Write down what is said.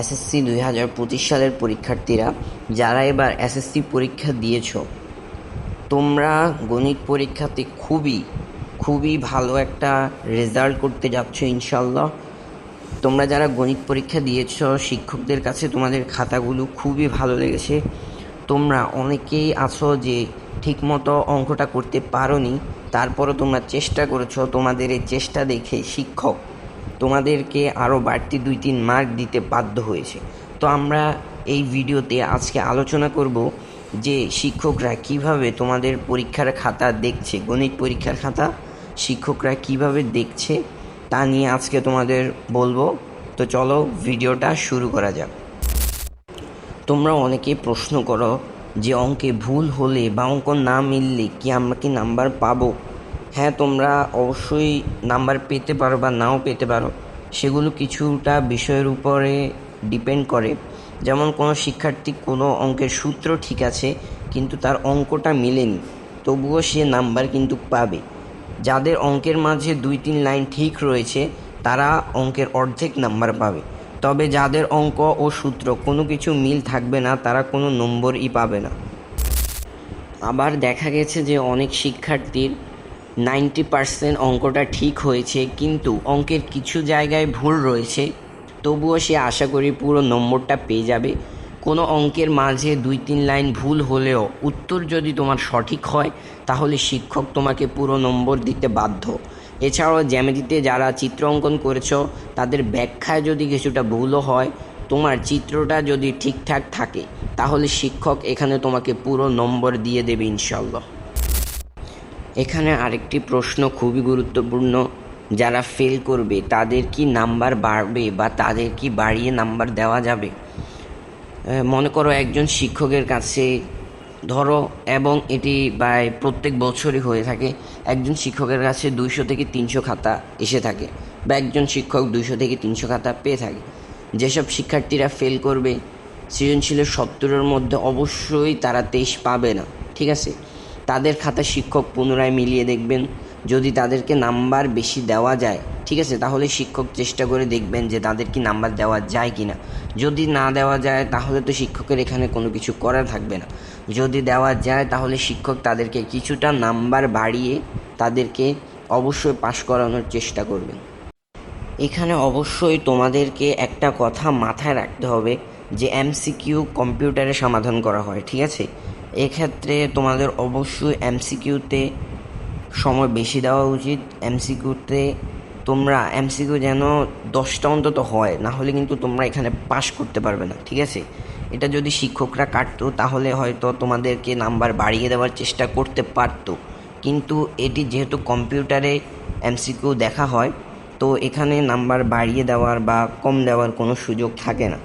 SSC দুই হাজার পঁচিশ সালের পরীক্ষার্থীরা, যারা এবার এসএসসি পরীক্ষা দিয়েছ, তোমরা গণিত পরীক্ষাতে খুবই খুবই ভালো একটা রেজাল্ট করতে যাচ্ছ ইনশাল্লাহ তোমরা যারা গণিত পরীক্ষা দিয়েছ, শিক্ষকদের কাছে তোমাদের খাতাগুলো খুবই ভালো লেগেছে। তোমরা অনেকেই আছো যে ঠিকমতো অঙ্কটা করতে পারোনি, তারপরও তোমরা চেষ্টা করেছ তোমাদের এই চেষ্টা দেখে শিক্ষক তোমাদেরকে আরও বাড়তি দুই তিন মার্ক দিতে বাধ্য হয়েছে। তো আমরা এই ভিডিওতে আজকে আলোচনা করব যে শিক্ষকরা কীভাবে তোমাদের পরীক্ষার খাতা দেখছে, গণিত পরীক্ষার খাতা শিক্ষকরা কীভাবে দেখছে তা নিয়ে আজকে তোমাদের বলব। তো চলো ভিডিওটা শুরু করা যাক। তোমরা অনেকেই প্রশ্ন করো যে অঙ্কে ভুল হলে বা অঙ্ক না মিললে কি আমরা কি নাম্বার পাবো? হ্যাঁ তোমরা অবশ্যই নাম্বার পেতে পারো বা নাও পেতে পারো। সেগুলো কিছুটা বিষয়ের উপরে ডিপেন্ড করে। যেমন কোনো শিক্ষার্থী কোনো অঙ্কের সূত্র ঠিক আছে, কিন্তু তার অঙ্কটা মিলেনি, তবুও সে নাম্বার কিন্তু পাবে। যাদের অঙ্কের মাঝে দুই তিন লাইন ঠিক রয়েছে, তারা অঙ্কের অর্ধেক নাম্বার পাবে। তবে যাদের অঙ্ক ও সূত্র কোনো কিছু মিল থাকবে না, তারা কোনো নম্বরই পাবে না। আবার দেখা গেছে যে অনেক শিক্ষার্থীর নাইনটি পার্সেন্ট অঙ্কটা ঠিক হয়েছে, কিন্তু অঙ্কের কিছু জায়গায় ভুল রয়েছে। তবুও সে আশা করি পুরো নম্বরটা পেয়ে যাবে। কোনো অঙ্কের মাঝে দুই তিন লাইন ভুল হলেও উত্তর যদি তোমার সঠিক হয়, তাহলে শিক্ষক তোমাকে পুরো নম্বর দিতে বাধ্য। এছাড়াও জ্যামিতিতে যারা চিত্র অঙ্কন করেছ, তাদের ব্যাখ্যায় যদি কিছুটা ভুলও হয়, তোমার চিত্রটা যদি ঠিকঠাক থাকে, তাহলে শিক্ষক এখানে তোমাকে পুরো নম্বর দিয়ে দেবে ইনশাল্লাহ এখানে আরেকটি প্রশ্ন খুবই গুরুত্বপূর্ণ। যারা ফেল করবে, তাদের কি নাম্বার বাড়বে বা তাদের কি বাড়িয়ে নাম্বার দেওয়া যাবে? মনে করো একজন শিক্ষকের কাছে ধরো এবং এটি প্রায় প্রত্যেক বছরই হয়ে থাকে, একজন শিক্ষকের কাছে দুইশো থেকে তিনশো খাতা এসে থাকে বা একজন শিক্ষক দুইশো থেকে তিনশো খাতা পেয়ে থাকে। যেসব শিক্ষার্থীরা ফেল করবে, সৃজনশীলের সত্তরের মধ্যে অবশ্যই তারা তেইশ পাবে না, ঠিক আছে? তাদের খাতা শিক্ষক পুনরায় মিলিয়ে দেখবেন। যদি তাদেরকে নাম্বার বেশি দেওয়া যায়, ঠিক আছে? তাহলে শিক্ষক চেষ্টা করে দেখবেন যে তাদের কি নাম্বার দেওয়া যায় কি না যদি না দেওয়া যায়, তাহলে তো শিক্ষকের এখানে কোনো কিছু করার থাকবে না। যদি দেওয়া যায়, তাহলে শিক্ষক তাদেরকে কিছুটা নাম্বার বাড়িয়ে তাদেরকে অবশ্যই পাশ করানোর চেষ্টা করবেন। এখানে অবশ্যই তোমাদেরকে একটা কথা মাথায় রাখতে হবে যে এমসিকিউ কম্পিউটারে সমাধান করা হয়, ঠিক আছে? এক্ষেত্রে তোমাদের অবশ্যই এমসিকিউতে সময় বেশি দেওয়া উচিত। এমসিকিউতে তোমরা এমসিকিউ যেন দশটা অন্তত হয়, না হলে কিন্তু তোমরা এখানে পাশ করতে পারবে না, ঠিক আছে? এটা যদি শিক্ষকরা কাটতো, তাহলে হয়তো তোমাদেরকে নাম্বার বাড়িয়ে দেওয়ার চেষ্টা করতে পারতো। কিন্তু এটি যেহেতু কম্পিউটারে এমসিকিউ দেখা হয়, তো এখানে নাম্বার বাড়িয়ে দেওয়ার বা কম দেওয়ার কোনো সুযোগ থাকে না।